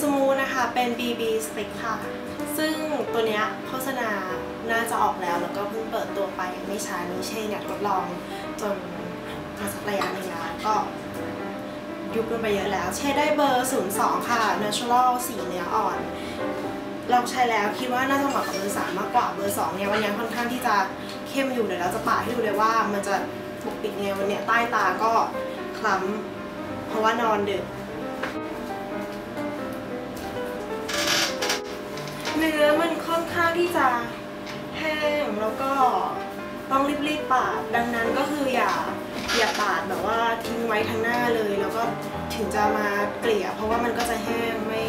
สมูนะคะเป็น BB Stick ค่ะ ซึ่งตัวเนี้ยโฆษณาน่าจะออกแล้วแล้วก็เพิ่งเปิดตัวไปไม่ช้านี้เช่เนี่ยทดลองจนมาสักระยะหนึงแล้วก็ยุบลงไปเยอะแล้วเช่ได้เบอร์ 02 ค่ะ Natural สีเนื้ออ่อน ลองใช้แล้วคิดว่าน่าจะเหมาะกับเบอร์ 3 มากกว่าเบอร์ 2 เนี่ยวันนี้ค่อนข้างที่จะเข้มอยู่เดี๋ยวเราจะปาดให้ดูเลยว่ามันจะปกปิดไงวันเนี้ยใต้ตาก็คล้ำเพราะว่านอนดึก เนื้อมันค่อนข้างที่จะแห้งแล้วก็ต้องรีบๆปาด ดังนั้นก็คืออย่าอย่าปาดแบบว่าทิ้งไว้ทั้งหน้าเลย แล้วก็ถึงจะมาเกลี่ย เพราะว่ามันก็จะแห้งไม่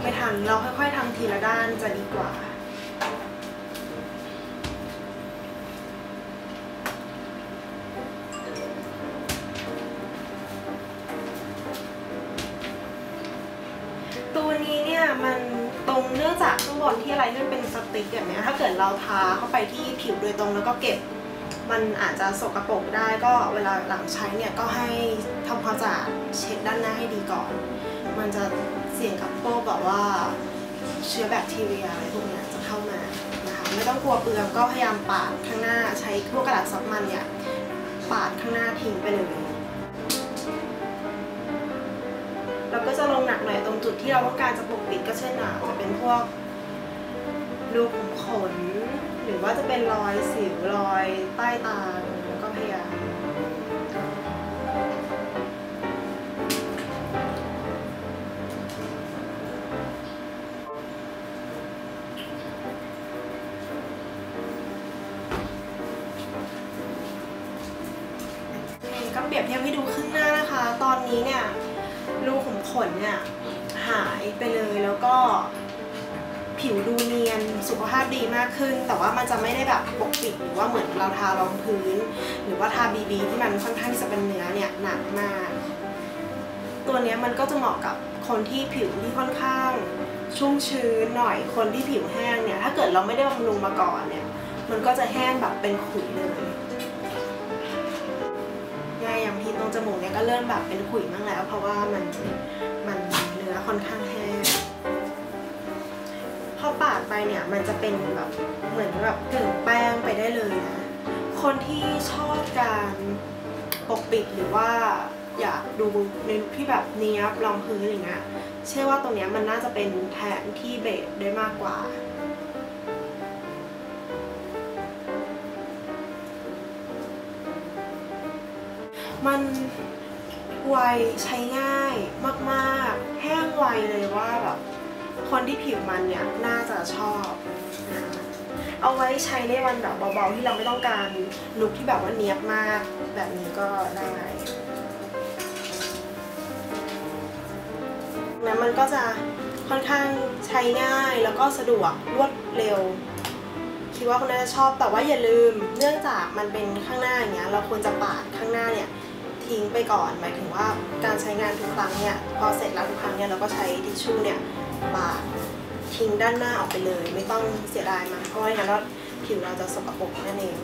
ไม่ทันเราค่อย ๆทำทีละด้านจะดีกว่าตัวนี้เนี่ยมัน งเนื่องจากข้างบนที่อะไรที่มันเป็นสติ๊กแบบเนี้ยถ้าเกิดเราทาเข้าไปที่ผิวโดยตรงแล้วก็เก็บ มันอาจจะสกรปรกได้ก็เวลาหลังใช้เนี่ยก็ให้ทำความสะอาดเช็ดด้านหน้าให้ดีก่อน มันจะเสี่ยงกับพวกแบบว่าเชื้อแบคทีเรียอะไรพวกเนี้ยจะเข้ามานะคะไม่ต้องกลัวเปลืองก็พยายามปาดข้างหน้าใช้พวกกระดาษซับมันเนี่ยปาดข้างหน้าทิ้งไปเลย เราก็จะลงหนักหน่อยตรงจุดที่เราต้องการจะปกปิดก็เช่นอะจะเป็นพวกรูขุมขน หรือว่าจะเป็นรอยสิวรอยใต้ตาแล้วก็พยายามก็เปรียบเทียบให้ดูครึ่งหน้านะคะ ตอนนี้เนี่ย ขนเนี่ยหายไปเลยแล้วก็ผิวดูเนียนสุขภาพดีมากขึ้น แต่ว่ามันจะไม่ได้แบบปกปิดหรือว่าเหมือนเราทารองพื้น หรือว่าทาบีบีที่มันค่อนข้างจะเป็นเนื้อเนี่ยหนักมาก ตัวเนี้ยมันก็จะเหมาะกับคนที่ผิวที่ค่อนข้างชุ่มชื้นหน่อยคนที่ผิวแห้งเนี่ยถ้าเกิดเราไม่ได้บำรุงมาก่อนเนี่ยมันก็จะแห้งแบบเป็นขุยเลยง่ายอย่างที่ตรงจมูกเนี่ยก็เริ่มแบบเป็นขุยบ้างแล้ว เพราะว่ามัน มันเนื้อค่อนข้างแห้งพอปาดไปเนี่ยมันจะเป็นแบบเหมือนแบบกึ่งแป้งไปได้เลยนะคนที่ชอบการปกปิดหรือว่าอยากดูในลุคที่แบบเนี้ยบรองพื้นอย่างเงี้ยเชื่อว่าตรงเนี้ยมันน่าจะเป็นแทนที่เบสได้มากกว่ามัน ไวใช้ง่ายมากๆ แห้งไวเลยว่าแบบคนที่ผิวมันเนี่ยน่าจะชอบเอาไว้ใช้ในวันแบบเบาๆที่เราไม่ต้องการลุคที่แบบว่าเนี้ยบมากแบบนี้ก็ได้ แล้วมันก็จะค่อนข้างใช้ง่ายแล้วก็สะดวกรวดเร็ว คิดว่าคนน่าจะชอบแต่ว่าอย่าลืมเนื่องจากมันเป็นข้างหน้าอย่างเงี้ยเราควรจะปาดข้างหน้าเนี่ย ทิ้งไปก่อน หมายถึงว่าการใช้งานทุกครั้งเนี่ยพอเสร็จแล้วทุกครั้งเนี่ยเราก็ใช้ทิชชู่เนี่ยปาดทิ้งด้านหน้าออกไปเลย ไม่ต้องเสียดายมันเพราะอย่างนั้นผิวเราจะสกปรกนั่นเอง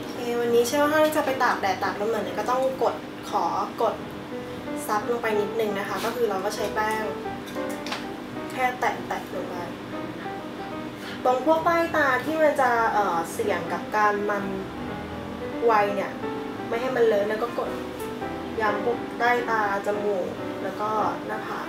โอเควันนี้เชื่อว่าถ้าจะไปตากแดดตากลมหน่อยเนี่ยก็ต้องกดขอกดซับลงไปนิดนึงนะคะ ก็คือเราก็ใช้แป้งแค่แตะๆลงไปตรงพวกใต้ตาที่มันจะเเสี่ยงกับการมันไวเนี่ย ไม่ให้มันเลอะแล้วก็กดย้ำพวกใต้ตาจมูกแล้วก็หน้าผาก